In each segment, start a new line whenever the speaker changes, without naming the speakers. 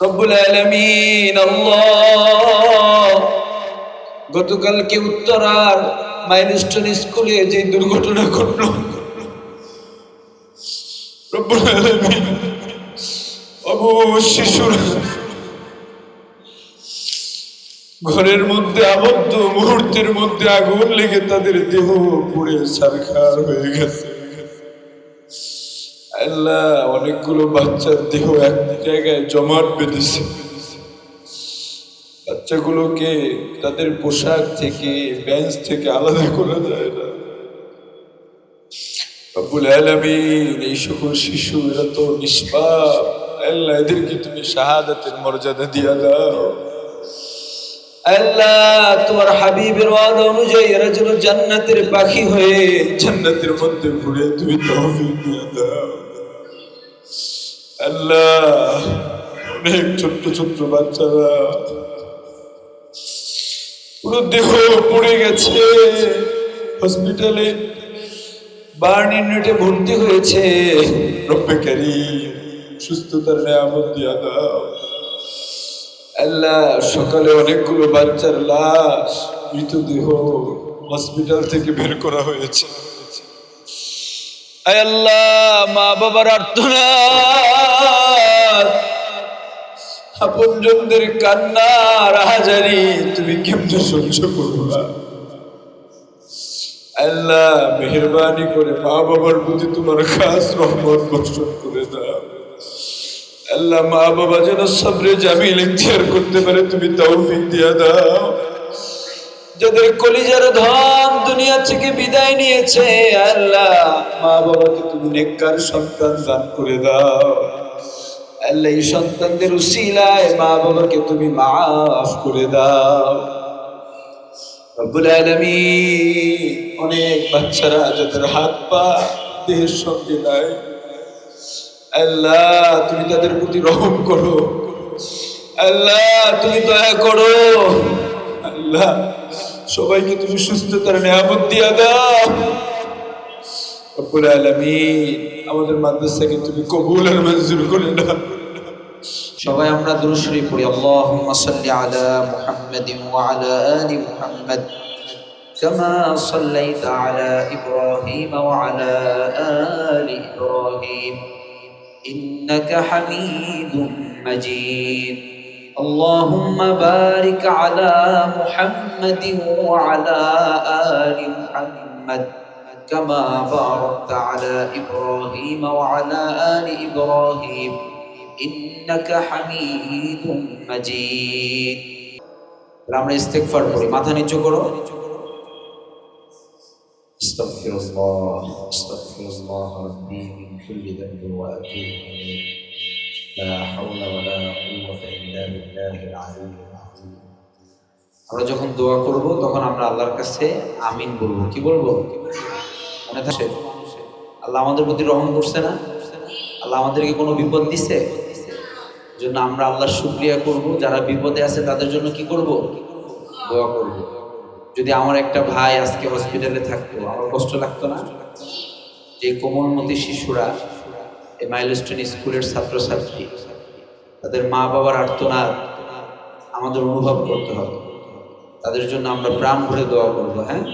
রব্বুল আলামিন, আল্লাহ। গতকালকে উত্তরার মাইলস্টোন স্কুলে যে দুর্ঘটনা ঘটল, রব্বুল আলামিন অবু শিশুরা ঘরের মধ্যে আবদ্ধ, মুহূর্তের মধ্যে আগুন লেগে তাদের দেহ পুড়ে সারখার হয়ে গেছে। আল্লাহ, অনেকগুলো বাচ্চার দেহ এক জায়গায় জমাট বেঁধেছে। বাচ্চাগুলোকে তাদের পোশাক থেকে, বেঞ্চ থেকে আলাদা করা যায় না। রব্বুল আলামিন, এই সকল শিশু এরা তো নিষ্পাপ। আল্লাহ, এদেরকে তুমি শাহাদাতের মর্যাদা দিয়া দাও। আল্লাহ, তোমার হাবিবের ওয়াদা অনুযায়ী এরা যেন জান্নাতের পাখি হয়ে জান্নাতের মধ্যে ঘুরে তুমি তহবিল দিয়ে দাও। অনেক ছোট্ট ছোট্ট বাচ্চারা। পুরো দেহ পড়ে গেছে। হসপিটালে বার্ন ইউনিটে ভর্তি হয়েছে। রব্বে কারীম, সুস্থতার নিয়ামত দিয়া দাও। আল্লাহ, সকালে অনেকগুলো বাচ্চার লাশ মৃতদেহ হসপিটাল থেকে বের করা হয়েছে। আল্লাহ মা বাবার আর্তনাদ। আপনজনদের কান্না রাহাজারি তুমি কেমনে সহ্য করবা? আল্লাহ মেহরবানি করে মা বাবার প্রতি তোমার খাস রহমত বর্ষণ করে দাও। আল্লাহ মা বাবা যেন সবরে জামিল ইখতিয়ার করতে পারে, তুমি তৌফিক দিয়া দাও। যাদের কলিজার ধন দুনিয়া থেকে বিদায় নিয়েছে, আল্লাহ মা বাবাকে তুমি নেককার সন্তান দান করে দাও। আল্লাহ এই সন্তানদের উসিলায় মা বাবাকে তুমি মাফ করে দাও। রব্বুল আলামিন অনেক বাচ্চারা যাদের হাত পা দেহের সঙ্গে নাই। আল্লাহ, তুমি তাদের প্রতি রহম করো। আল্লাহ, তুমি দয়া করো। আল্লাহ, সবাইকে তুমি সুস্থতার নিয়ামত দিয়া দাও। রব্বুল আলামিন আমাদের মাদ্রাসাকে তুমি কবুল আর মঞ্জুর করে দাও
সবাই আমরা দুরূদ শরীফ পড়ি আল্লাহুম্মা সাল্লি আলা মুহাম্মাদিন ওয়া আলা আলি মুহাম্মাদ كما صليت على إبراهيم وعلى آل إبراهيم إنك حميد مجيد اللهم بارك على محمد وعلى آل محمد كما باركت على إبراهيم وعلى آل إبراهيم إنك حميد مجيد আমরা ইস্তেগফার করি মাথা নিচু করো استغفر الله استغفر الله ربي من كل ذنب واتوب اليه لا حول ولا قوه الا بالله العلي العظيم আমরা যখন দোয়া করব তখন আমরা আল্লাহর কাছে আমিন বলবো কি বলবো মনে থাকে? আল্লাহ আমাদের প্রতি রহম করছে না? আল্লাহ আমাদেরকে কোনো বিপদ দিছে? জন্য আমরা আল্লাহর শুক্রিয়া করব। যারা বিপদে আছে, তাদের জন্য কি করব? দোয়া করব। যদি আমার একটা ভাই আজকে হসপিটালে থাকতো, আমার কষ্ট লাগতো না? যে কোমলমতি শিশুরা এই মাইলস্টোন স্কুলের ছাত্রছাত্রী, তাদের মা বাবার আর্তনাদ আমাদের অনুভব করতে হবে। তাদের জন্য আমরা প্রাণ ভরে দোয়া করব হ্যাঁ?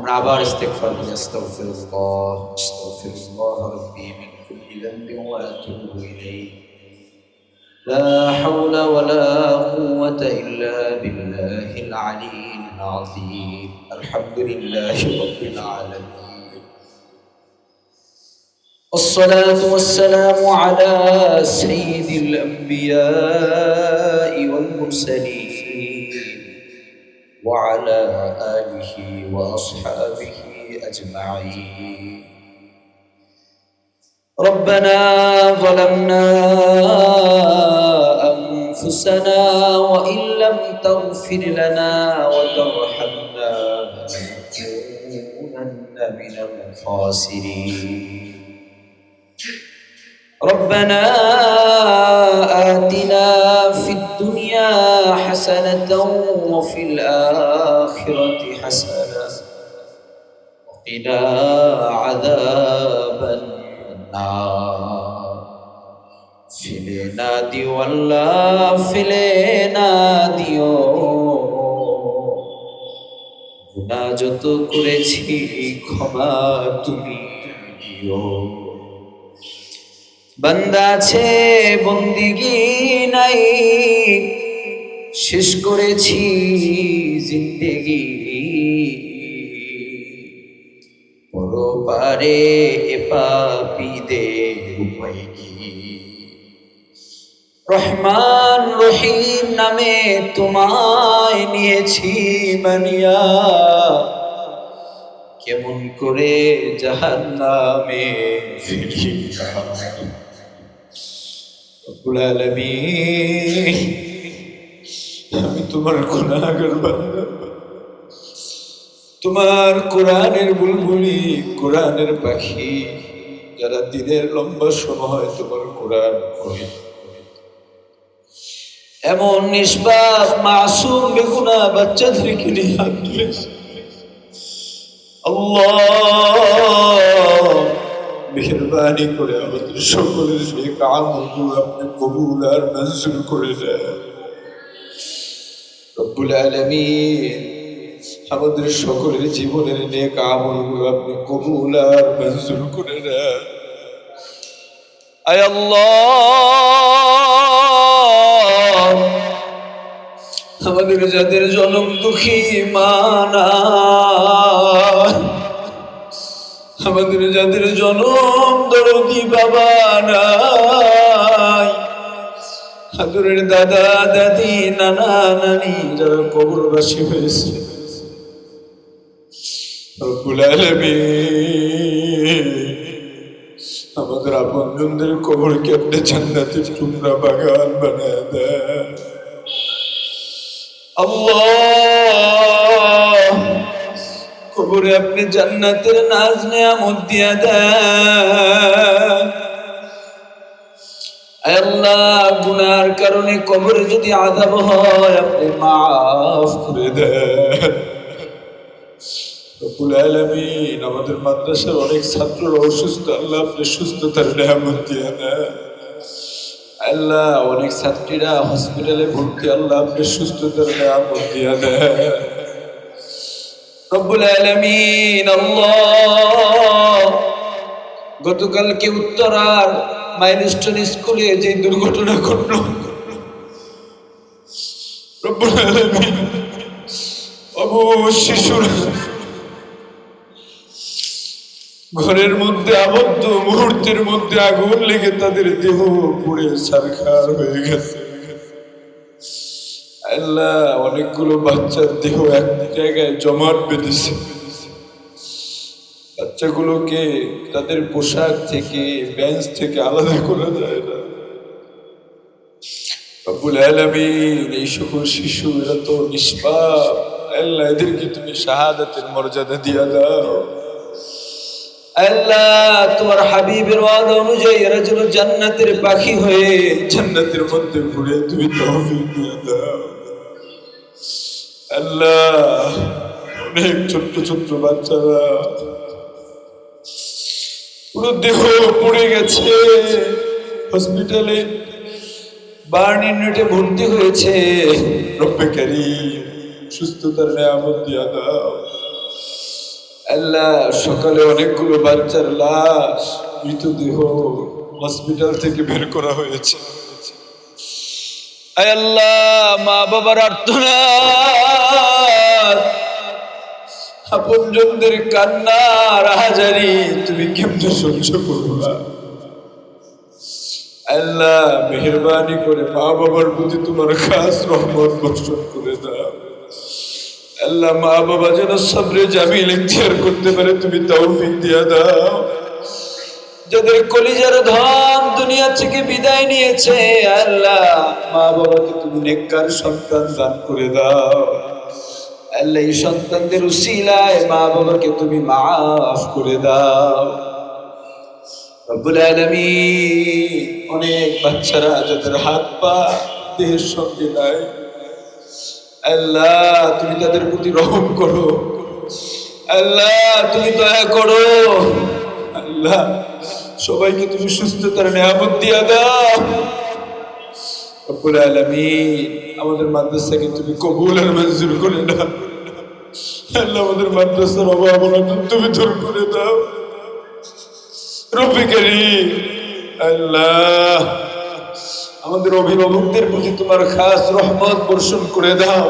আমরা আবার ইস্তেগফার করি আস্তাগফিরুল্লাহ আস্তাগফিরুল্লাহ রাব্বি মিন কুল্লি যানবিন ওয়া আতুবু ইলাইহি লা হাওলা ওয়ালা কুওয়াতা ইল্লা বিল্লাহিল আলিয়্যিল আযীম আলহামদুলিল্লাহি রাব্বিল আলামিন والصلاة والسلام على سيد الأنبياء والمرسلين وعلى آله وأصحابه أجمعين. ربنا ظلمنا أنفسنا وإن لم تغفر لنا وترحمنا لنكونن من الخاسرين. ربنا آتنا حسنة وفي الآخرة حسنة وقنا عذاب النار
ফেলে না দিও আল্লাহ ফেলে না দিও গুণা যত করেছি ক্ষমা তুমি দিও বান্দা আছে বন্দিগি নাই শেষ করেছি জিন্দেগি। পরপারে পাপিদের উপায় কি? রহমান রহিম নামে তোমায় নিয়েছি মানিয়া। কেমন করে জাহান নামে ফিরি
তোমার গুণাগার বান্দা তোমার কোরআনের বুলবুলি, কোরআনের পাখি, যারা দিনের লম্বা সময় তোমার কোরআন
এমন নিষ্পাপ, মাসুম, বেগুনা বাচ্চাদেরকে নিয়ে হাত
মেহরবানি করে আমাদের সকলের নেক আমলগুলো আপনি কবুল আর মঞ্জুর করে দেন। আমাদের সকলের জীবনের নেক আমলগুলো আপনি কবুল আর মঞ্জুর করে
আমাদের যাদের জনম দুঃখী মানা আমাদের যাদের জনম দরদি বাবা নাই হাতুরের দাদা, দাদি, নানা, নানি
যারা কবরবাসী হয়েছে। আমাদের আপনজনদের কবরকে আপনি জান্নাতের টুকরা বাগান বানায়
আল্লাহ, কবরে আপনি জান্নাতের নাজ নেয়ামত দিয়া দেন। আল্লাহ গুনার কারণে কবরে যদি আযাব হয়, আপনি মাফ করে
দেন। আমাদের মাদ্রাসার অনেক অসুস্থ, আল্লাহ আপনি সুস্থতার আল্লাহ, অনেক ছাত্রীরা হসপিটালে ভর্তি, আল্লাহ আপনি সুস্থতার নিয়ামত দিয়ে দেন।
আলামিন গতকালকে উত্তরার মাইলস্টোন স্কুলে যে দুর্ঘটনা ঘটলো।
শিশুরা ঘরের মধ্যে আবদ্ধ, মুহূর্তের মধ্যে আগুন লেগে তাদের দেহ পুড়ে সারখার হয়ে গেছে। আল্লাহ, অনেকগুলো বাচ্চার দেহ এক জায়গায় জমাট বেঁধেছে। বাচ্চাগুলোকে তাদের পোশাক থেকে বেঞ্চ থেকে আলাদা করা যায় না। এই সকল শিশু এরা তো এদেরকে তুমি শাহাদাতের মর্যাদা দিয়া দাও।
আল্লাহ তোমার হাবিবের ওয়াদা অনুযায়ী এরা যেন জান্নাতের পাখি হয়ে
জান্নাতের মধ্যে ঘুরে তুমি তহবিল দিয়ে দাও। আল্লাহ, অনেক ছোট্ট ছোট্ট বাচ্চারা পুরো দেহ গেছে। হসপিটালে
বার্ন ইউনিটে ভর্তি হয়েছে।
সুস্থতার নিয়ামত দিয়া দাও। আল্লাহ, সকালে অনেকগুলো বাচ্চার লাশ মৃতদেহ হসপিটাল থেকে বের করা হয়েছে।
আল্লাহ মা বাবার আর্তনাদ।
আপনজনদের কান্না রাহাজারি তুমি কেমনে সহ্য করবা? আল্লাহ মেহরবানি করে মা বাবার প্রতি তোমার খাস রহমত বর্ষণ করে দাও। আল্লাহ মা বাবা যেন সবরে জামিল ইখতিয়ার করতে পারে, তুমি তৌফিক দিয়া দাও।
যাদের কলিজার ধন দুনিয়া থেকে বিদায় নিয়েছে, আল্লাহ মা বাবাকে তুমি নেককার সন্তান দান করে দাও। আল্লাহ এই সন্তানদের উসিলায় মা বাবাকে তুমি মাফ করে দাও। রব্বুল আলামিন
অনেক বাচ্চারা যাদের হাত পা দেহের সঙ্গে নাই। আল্লাহ, তুমি তাদের প্রতি রহম করো।
আল্লাহ, তুমি দয়া করো।
আল্লাহ, সবাইকে তুমি সুস্থতার নিয়ামত দিয়া দাও। রব্বুল আলামিন, আমাদের মাদ্রাসাকে তুমি কবুল আর মঞ্জুর করে দাও। আমাদের অভিভাবকদের প্রতি তোমার খাস রহমত বর্ষণ করে দাও।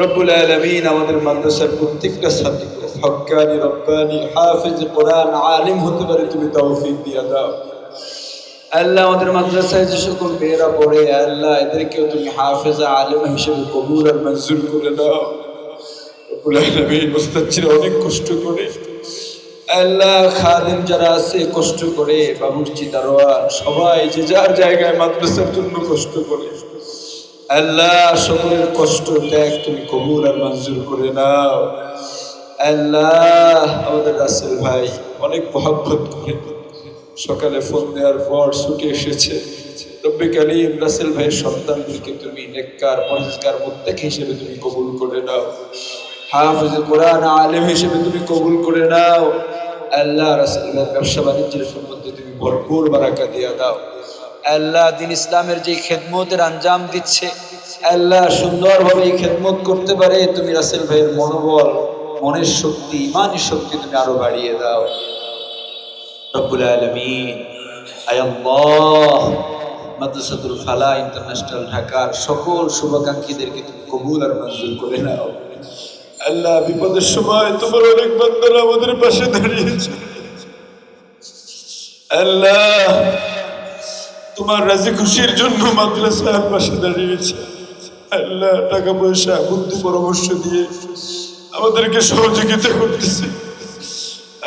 রব্বুল আলামিন আমাদের মাদ্রাসার প্রত্যেকটা ছাত্র হক্কানি রব্বানি হাফিজ কোরআন আলিম হতে পারে তুমি তৌফিক দিয়ে দাও। আল্লাহ আমাদের মাদ্রাসায় যে সকল মেয়েরা পড়ে, আল্লাহ এদেরকেও তুমি হাফেজা আলিম হিসেবে কবুল আর মঞ্জুর করে দাও। অনেক কষ্ট করে আল্লাহ খাদিম যারা আছে, কষ্ট করে বাবুর্চি দারোয়ান সবাই যে যার জায়গায় মাদ্রাসার জন্য কষ্ট করে। আল্লাহ সকলের কষ্ট ত্যাগ তুমি কবুল আর মঞ্জুর করে নাও। আল্লাহ আমাদের রাসেল ভাই অনেক মহাব্বত করে। সকালে ফোন দেওয়ার পর ছুটে এসেছে। রব্বি কালিম রাসেল ভাইয়ের সন্তানদেরকে তুমি নেককার, পরিষ্কার, মুত্তাক হিসেবে তুমি কবুল করে নাও। হাফিজ কোরআন আলেম হিসেবে তুমি কবুল করে নাও। আল্লাহ রাসেল ব্যবসা বাণিজ্যের সম্বন্ধে তুমি ভরপুর বারাকা দিয়া দাও। আল্লাহ দিন ইসলামের যে খেদমতের আঞ্জাম দিচ্ছে, আল্লাহ সুন্দরভাবে এই খেদমত করতে পারে, তুমি রাসেল ভাইয়ের মনোবল, মনের শক্তি ইমানি শক্তি তুমি আরও বাড়িয়ে দাও। রব্বুল আলমিন, আয়াল্লাহ, মাদ্রাসাতুল ফালা ইন্টারন্যাশনাল ঢাকার সকল শুভাকাঙ্ক্ষীদেরকে তুমি কবুল আর মঞ্জুর করে নাও। আল্লাহ বিপদের সময় তোমার অনেক বান্দারা আমাদের পাশে দাঁড়িয়েছে। আল্লাহ, তোমার রাজি খুশির জন্য মাদ্রাসার পাশে দাঁড়িয়েছে। আল্লাহ, টাকা পয়সা, বুদ্ধি পরামর্শ দিয়ে আমাদেরকে সহযোগিতা করতেছে।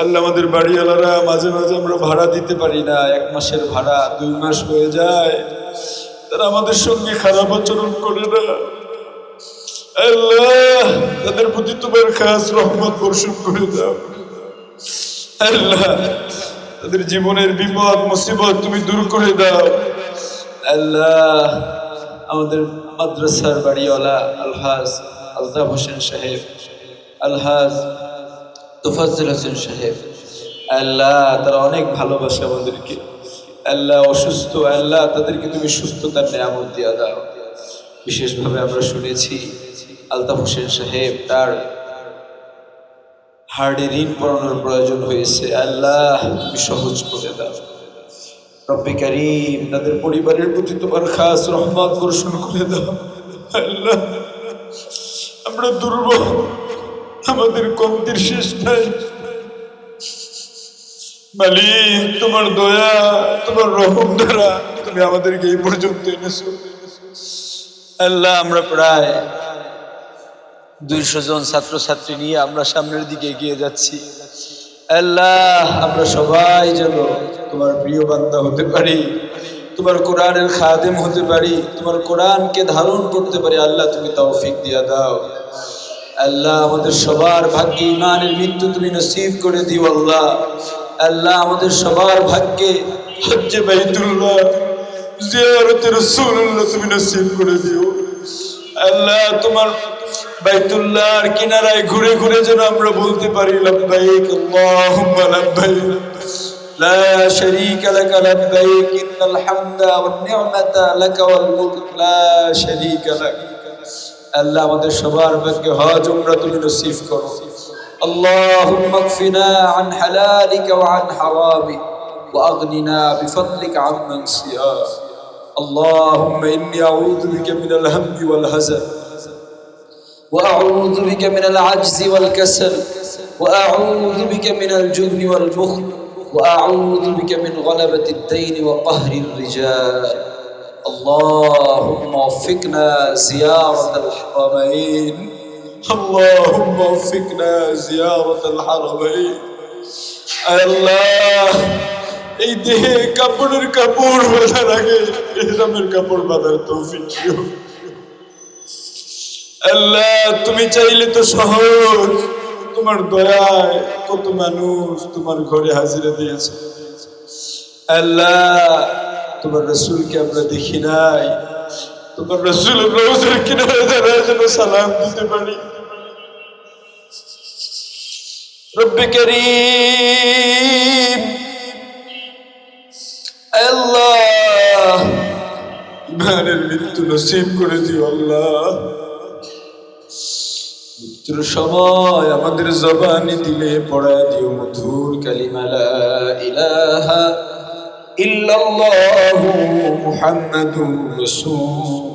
আল্লাহ, আমাদের বাড়িওয়ালারা মাঝে মাঝে আমরা ভাড়া দিতে পারি না। এক মাসের ভাড়া দুই মাস হয়ে যায়। তারা আমাদের সঙ্গে খারাপ আচরণ করে না। আল্লাহ, তাদের প্রতি তোমার খাস রহমত বর্ষণ করে দাও। আল্লাহ, তাদের জীবনের বিপদ, মুসিবত তুমি দূর করে দাও। আল্লাহ, আমাদের মাদ্রাসার বাড়িওয়ালা আলহাজ আলতাফ হোসেন সাহেব, আলহাজ তোফাজ্জল হোসেন সাহেব, আল্লাহ, তারা অনেক ভালোবাসে আমাদেরকে। আল্লাহ, অসুস্থ, আল্লাহ, তাদেরকে তুমি সুস্থতার নিয়ামত দিয়া দাও। বিশেষভাবে আমরা শুনেছি আলতাফ হোসেন সাহেব তার হার্ডে ঋণ পড়ানোর প্রয়োজন হয়েছে। আল্লাহ, তুমি সহজ করে দাও। রব্বি করিম, তাদের পরিবারের প্রতি তোমার খাস রহমত বর্ষণ করে দাও। আল্লাহ, আমরা দুর্বল, আমাদের কমতির শেষ নাই। মালিক, তোমার দয়া, তোমার রহম দ্বারা তুমি আমাদেরকে এই পর্যন্ত এনেছো। আল্লাহ, আমরা প্রায় দুইশো জন ছাত্রছাত্রী নিয়ে আমরা সামনের দিকে এগিয়ে যাচ্ছি। আল্লাহ, আমরা সবাই যেন তোমার প্রিয় বান্দা হতে পারি, তোমার কোরআনের খাদেম হতে পারি, তোমার কোরআনকে ধারণ করতে পারি। আল্লাহ, তুমি তৌফিক দিয়া দাও। আল্লাহ, আমাদের সবার ভাগ্যে ইমানের মৃত্যু তুমি নসিব করে দিও আল্লাহ। আল্লাহ, আমাদের সবার ভাগ্যে রাসূলুল্লাহ তুমি নসিব করে দিও। আল্লাহ, তোমার বাইতুল্লাহর কিনারায় ঘুরে ঘুরে যেন আমরা বলতে পারি লাব্বাইক আল্লাহুম্মা লাব্বাইক লা শারীকা লাকা লাব্বাইক ইন্নাল হামদা ওয়ান নি'মাতা লাকা ওয়াল মুলক লা শারীকা লাক আল্লাহ আমাদের সবার ভাগ্যে হজ উমরা তুমি নসিব করো اللهم اكفنا عن حلالك وعن حرامك واغننا بفضلك عمن سواك اللهم اني اعوذ بك من الهم والهزل واعوذ بك من العجز والكسل واعوذ بك من الجبن والبخل واعوذ بك من غلبه الدين وقهر الرجال اللهم وفقنا زياره الحرمين اللهم وفقنا زياره الحرمين আল্লাহ এই দেহে কাপড়ের কাপড় বাঁধার আগে এহরামের কাপড় বাঁধার তৌফিক দিও আল্লাহ, তুমি চাইলে তো সহজ। তোমার দয়ায় কত মানুষ তোমার ঘরে হাজিরা দিয়েছে। আল্লাহ, তোমার রসুলকে আমরা দেখি নাই। তোমার রসুল রোজের কিনারে দাঁড়ায় যেন সালাম দিতে পারি। রব্বি করিম, আল্লাহ, ইমানের মৃত্যু নসিব করে দিও আল্লাহ। মৃত্যুর সময় আমাদের জবানি দিলে পড়া দিও মধুর কালিমালা ইলাহা ইল্লাল্লাহু মুহাম্মাদুর রাসূল।